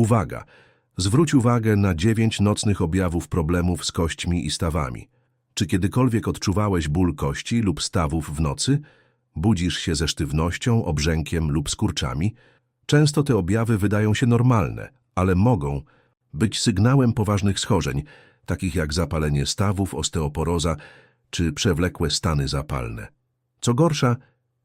Uwaga! Zwróć uwagę na dziewięć nocnych objawów problemów z kośćmi i stawami. Czy kiedykolwiek odczuwałeś ból kości lub stawów w nocy? Budzisz się ze sztywnością, obrzękiem lub skurczami? Często te objawy wydają się normalne, ale mogą być sygnałem poważnych schorzeń, takich jak zapalenie stawów, osteoporoza czy przewlekłe stany zapalne. Co gorsza,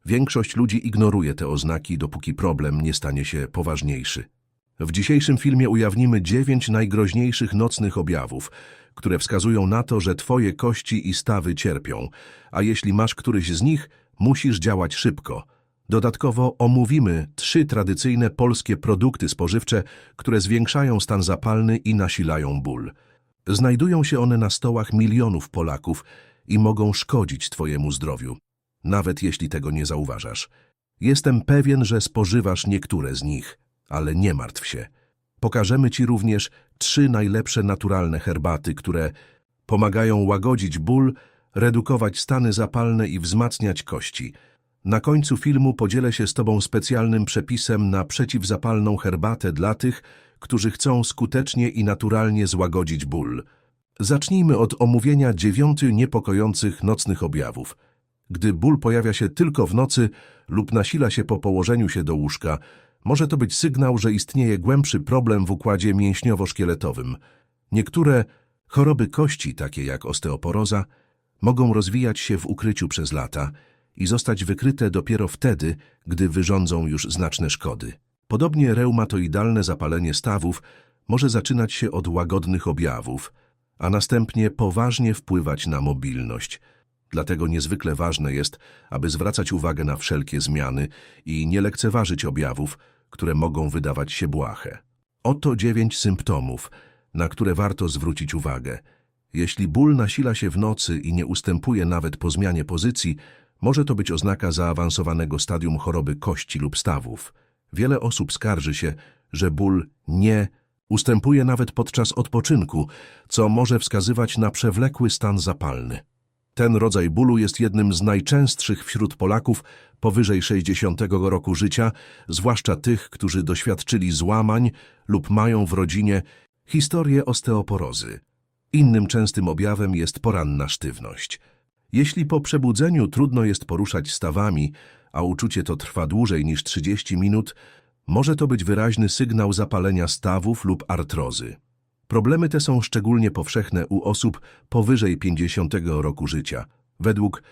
większość ludzi ignoruje te oznaki, dopóki problem nie stanie się poważniejszy. W dzisiejszym filmie ujawnimy dziewięć najgroźniejszych nocnych objawów, które wskazują na to, że twoje kości i stawy cierpią, a jeśli masz któryś z nich, musisz działać szybko. Dodatkowo omówimy trzy tradycyjne polskie produkty spożywcze, które zwiększają stan zapalny i nasilają ból. Znajdują się one na stołach milionów Polaków i mogą szkodzić twojemu zdrowiu, nawet jeśli tego nie zauważasz. Jestem pewien, że spożywasz niektóre z nich, ale nie martw się. Pokażemy Ci również trzy najlepsze naturalne herbaty, które pomagają łagodzić ból, redukować stany zapalne i wzmacniać kości. Na końcu filmu podzielę się z Tobą specjalnym przepisem na przeciwzapalną herbatę dla tych, którzy chcą skutecznie i naturalnie złagodzić ból. Zacznijmy od omówienia dziewiąty niepokojących nocnych objawów. Gdy ból pojawia się tylko w nocy lub nasila się po położeniu się do łóżka, może to być sygnał, że istnieje głębszy problem w układzie mięśniowo-szkieletowym. Niektóre choroby kości, takie jak osteoporoza, mogą rozwijać się w ukryciu przez lata i zostać wykryte dopiero wtedy, gdy wyrządzą już znaczne szkody. Podobnie reumatoidalne zapalenie stawów może zaczynać się od łagodnych objawów, a następnie poważnie wpływać na mobilność. Dlatego niezwykle ważne jest, aby zwracać uwagę na wszelkie zmiany i nie lekceważyć objawów, które mogą wydawać się błahe. Oto dziewięć symptomów, na które warto zwrócić uwagę. Jeśli ból nasila się w nocy i nie ustępuje nawet po zmianie pozycji, może to być oznaka zaawansowanego stadium choroby kości lub stawów. Wiele osób skarży się, że ból nie ustępuje nawet podczas odpoczynku, co może wskazywać na przewlekły stan zapalny. Ten rodzaj bólu jest jednym z najczęstszych wśród Polaków powyżej 60 roku życia, zwłaszcza tych, którzy doświadczyli złamań lub mają w rodzinie historię osteoporozy. Innym częstym objawem jest poranna sztywność. Jeśli po przebudzeniu trudno jest poruszać stawami, a uczucie to trwa dłużej niż 30 minut, może to być wyraźny sygnał zapalenia stawów lub artrozy. Problemy te są szczególnie powszechne u osób powyżej 50 roku życia. Według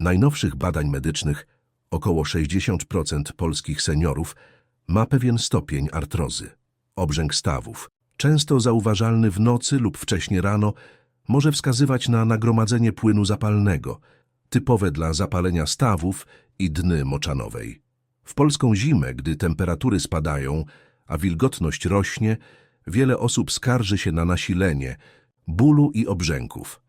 najnowszych badań medycznych około 60% polskich seniorów ma pewien stopień artrozy. Obrzęk stawów, często zauważalny w nocy lub wcześnie rano, może wskazywać na nagromadzenie płynu zapalnego, typowe dla zapalenia stawów i dny moczanowej. W polską zimę, gdy temperatury spadają, a wilgotność rośnie, wiele osób skarży się na nasilenie, bólu i obrzęków.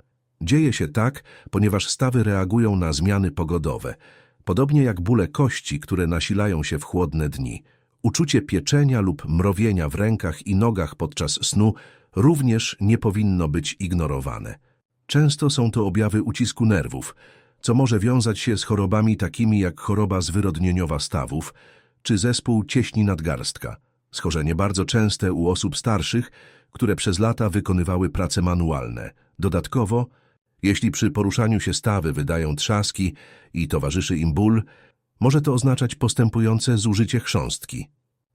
Dzieje się tak, ponieważ stawy reagują na zmiany pogodowe, podobnie jak bóle kości, które nasilają się w chłodne dni. Uczucie pieczenia lub mrowienia w rękach i nogach podczas snu również nie powinno być ignorowane. Często są to objawy ucisku nerwów, co może wiązać się z chorobami takimi jak choroba zwyrodnieniowa stawów czy zespół cieśni nadgarstka. Schorzenie bardzo częste u osób starszych, które przez lata wykonywały prace manualne. Dodatkowo, jeśli przy poruszaniu się stawy wydają trzaski i towarzyszy im ból, może to oznaczać postępujące zużycie chrząstki.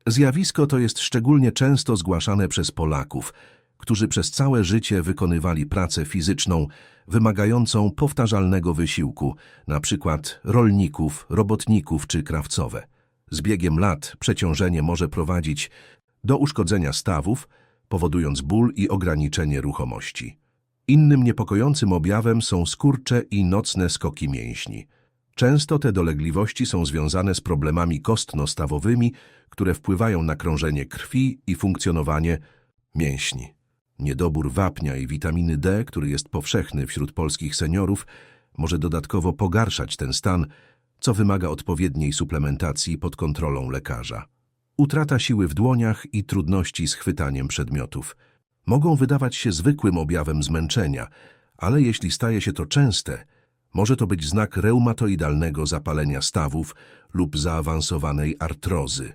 Zjawisko to jest szczególnie często zgłaszane przez Polaków, którzy przez całe życie wykonywali pracę fizyczną wymagającą powtarzalnego wysiłku, przykład rolników, robotników czy krawcowe. Z biegiem lat przeciążenie może prowadzić do uszkodzenia stawów, powodując ból i ograniczenie ruchomości. Innym niepokojącym objawem są skurcze i nocne skoki mięśni. Często te dolegliwości są związane z problemami kostno-stawowymi, które wpływają na krążenie krwi i funkcjonowanie mięśni. Niedobór wapnia i witaminy D, który jest powszechny wśród polskich seniorów, może dodatkowo pogarszać ten stan, co wymaga odpowiedniej suplementacji pod kontrolą lekarza. Utrata siły w dłoniach i trudności z chwytaniem przedmiotów mogą wydawać się zwykłym objawem zmęczenia, ale jeśli staje się to częste, może to być znak reumatoidalnego zapalenia stawów lub zaawansowanej artrozy.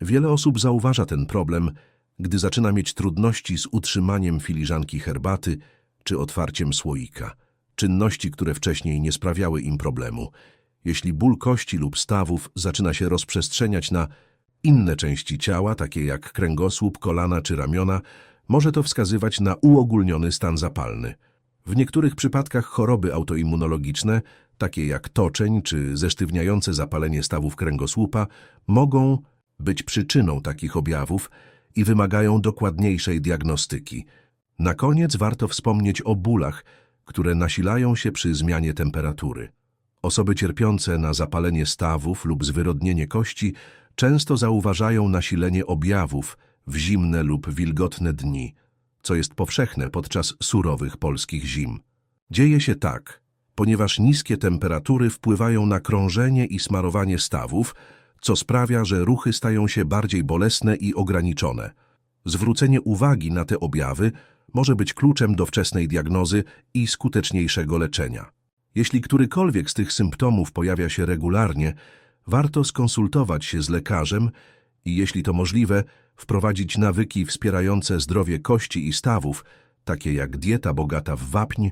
Wiele osób zauważa ten problem, gdy zaczyna mieć trudności z utrzymaniem filiżanki herbaty czy otwarciem słoika, czynności, które wcześniej nie sprawiały im problemu. Jeśli ból kości lub stawów zaczyna się rozprzestrzeniać na inne części ciała, takie jak kręgosłup, kolana czy ramiona, może to wskazywać na uogólniony stan zapalny. W niektórych przypadkach choroby autoimmunologiczne, takie jak toczeń czy zesztywniające zapalenie stawów kręgosłupa, mogą być przyczyną takich objawów i wymagają dokładniejszej diagnostyki. Na koniec warto wspomnieć o bólach, które nasilają się przy zmianie temperatury. Osoby cierpiące na zapalenie stawów lub zwyrodnienie kości często zauważają nasilenie objawów w zimne lub wilgotne dni, co jest powszechne podczas surowych polskich zim. Dzieje się tak, ponieważ niskie temperatury wpływają na krążenie i smarowanie stawów, co sprawia, że ruchy stają się bardziej bolesne i ograniczone. Zwrócenie uwagi na te objawy może być kluczem do wczesnej diagnozy i skuteczniejszego leczenia. Jeśli którykolwiek z tych symptomów pojawia się regularnie, warto skonsultować się z lekarzem i, jeśli to możliwe, wprowadzić nawyki wspierające zdrowie kości i stawów, takie jak dieta bogata w wapń,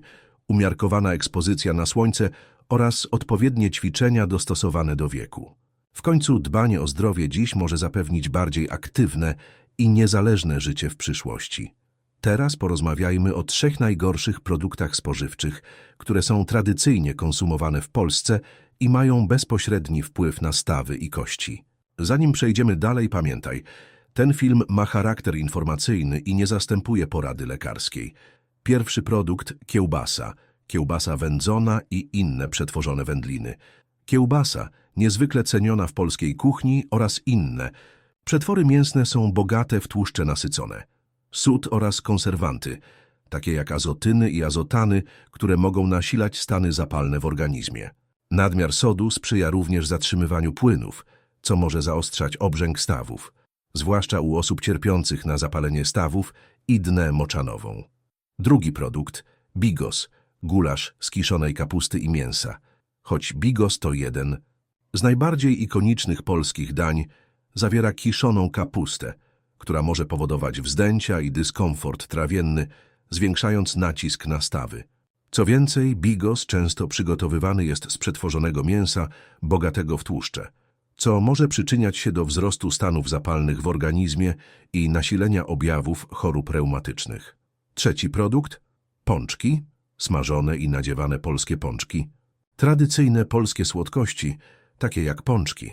umiarkowana ekspozycja na słońce oraz odpowiednie ćwiczenia dostosowane do wieku. W końcu dbanie o zdrowie dziś może zapewnić bardziej aktywne i niezależne życie w przyszłości. Teraz porozmawiajmy o trzech najgorszych produktach spożywczych, które są tradycyjnie konsumowane w Polsce i mają bezpośredni wpływ na stawy i kości. Zanim przejdziemy dalej, pamiętaj, ten film ma charakter informacyjny i nie zastępuje porady lekarskiej. Pierwszy produkt – kiełbasa, kiełbasa wędzona i inne przetworzone wędliny. Kiełbasa, niezwykle ceniona w polskiej kuchni oraz inne. Przetwory mięsne są bogate w tłuszcze nasycone. Sód oraz konserwanty, takie jak azotyny i azotany, które mogą nasilać stany zapalne w organizmie. Nadmiar sodu sprzyja również zatrzymywaniu płynów, co może zaostrzać obrzęk stawów, zwłaszcza u osób cierpiących na zapalenie stawów i dnę moczanową. Drugi produkt – bigos, gulasz z kiszonej kapusty i mięsa. Choć bigos to jeden z najbardziej ikonicznych polskich dań, zawiera kiszoną kapustę, która może powodować wzdęcia i dyskomfort trawienny, zwiększając nacisk na stawy. Co więcej, bigos często przygotowywany jest z przetworzonego mięsa bogatego w tłuszcze, co może przyczyniać się do wzrostu stanów zapalnych w organizmie i nasilenia objawów chorób reumatycznych. Trzeci produkt – pączki, smażone i nadziewane polskie pączki. Tradycyjne polskie słodkości, takie jak pączki,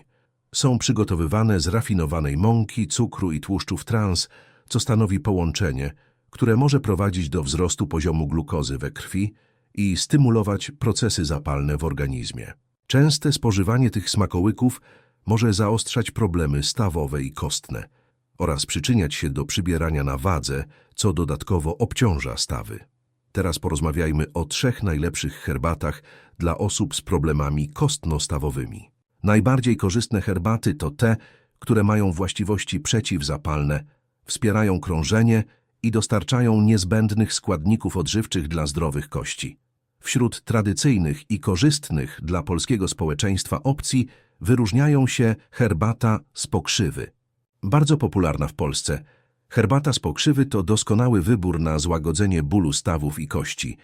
są przygotowywane z rafinowanej mąki, cukru i tłuszczów trans, co stanowi połączenie, które może prowadzić do wzrostu poziomu glukozy we krwi i stymulować procesy zapalne w organizmie. Częste spożywanie tych smakołyków może zaostrzać problemy stawowe i kostne oraz przyczyniać się do przybierania na wadze, co dodatkowo obciąża stawy. Teraz porozmawiajmy o trzech najlepszych herbatach dla osób z problemami kostno-stawowymi. Najbardziej korzystne herbaty to te, które mają właściwości przeciwzapalne, wspierają krążenie i dostarczają niezbędnych składników odżywczych dla zdrowych kości. Wśród tradycyjnych i korzystnych dla polskiego społeczeństwa opcji wyróżniają się herbata z pokrzywy. Bardzo popularna w Polsce, herbata z pokrzywy to doskonały wybór na złagodzenie bólu stawów i kości.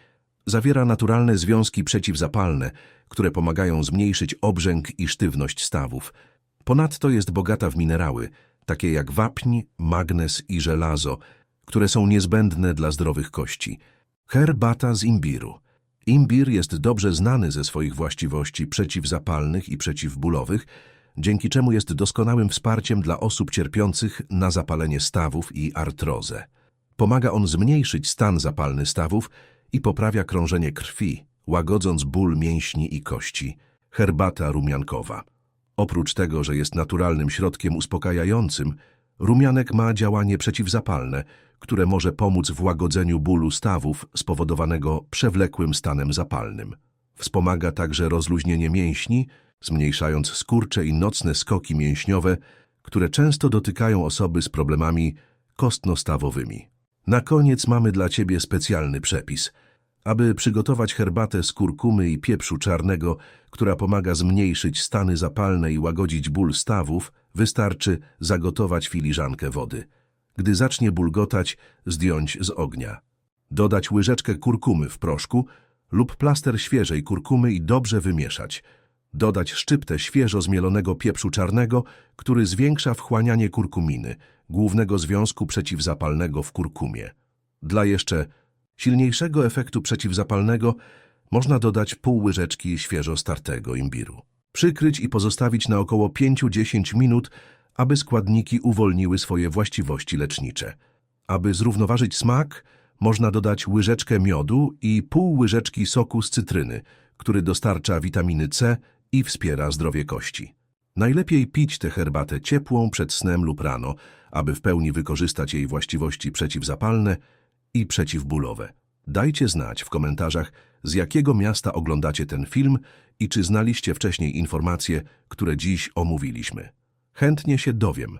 Zawiera naturalne związki przeciwzapalne, które pomagają zmniejszyć obrzęk i sztywność stawów. Ponadto jest bogata w minerały, takie jak wapń, magnez i żelazo, które są niezbędne dla zdrowych kości. Herbata z imbiru. Imbir jest dobrze znany ze swoich właściwości przeciwzapalnych i przeciwbólowych, dzięki czemu jest doskonałym wsparciem dla osób cierpiących na zapalenie stawów i artrozę. Pomaga on zmniejszyć stan zapalny stawów i poprawia krążenie krwi, łagodząc ból mięśni i kości. Herbata rumiankowa. Oprócz tego, że jest naturalnym środkiem uspokajającym, rumianek ma działanie przeciwzapalne, które może pomóc w łagodzeniu bólu stawów spowodowanego przewlekłym stanem zapalnym. Wspomaga także rozluźnienie mięśni, zmniejszając skurcze i nocne skoki mięśniowe, które często dotykają osoby z problemami kostno-stawowymi. Na koniec mamy dla Ciebie specjalny przepis. Aby przygotować herbatę z kurkumy i pieprzu czarnego, która pomaga zmniejszyć stany zapalne i łagodzić ból stawów, wystarczy zagotować filiżankę wody. Gdy zacznie bulgotać, zdjąć z ognia. Dodać łyżeczkę kurkumy w proszku lub plaster świeżej kurkumy i dobrze wymieszać. Dodać szczyptę świeżo zmielonego pieprzu czarnego, który zwiększa wchłanianie kurkuminy, głównego związku przeciwzapalnego w kurkumie. Dla jeszcze silniejszego efektu przeciwzapalnego można dodać pół łyżeczki świeżo startego imbiru. Przykryć i pozostawić na około 5-10 minut, aby składniki uwolniły swoje właściwości lecznicze. Aby zrównoważyć smak, można dodać łyżeczkę miodu i pół łyżeczki soku z cytryny, który dostarcza witaminy C i wspiera zdrowie kości. Najlepiej pić tę herbatę ciepłą przed snem lub rano, aby w pełni wykorzystać jej właściwości przeciwzapalne i przeciwbólowe. Dajcie znać w komentarzach, z jakiego miasta oglądacie ten film i czy znaliście wcześniej informacje, które dziś omówiliśmy. Chętnie się dowiem.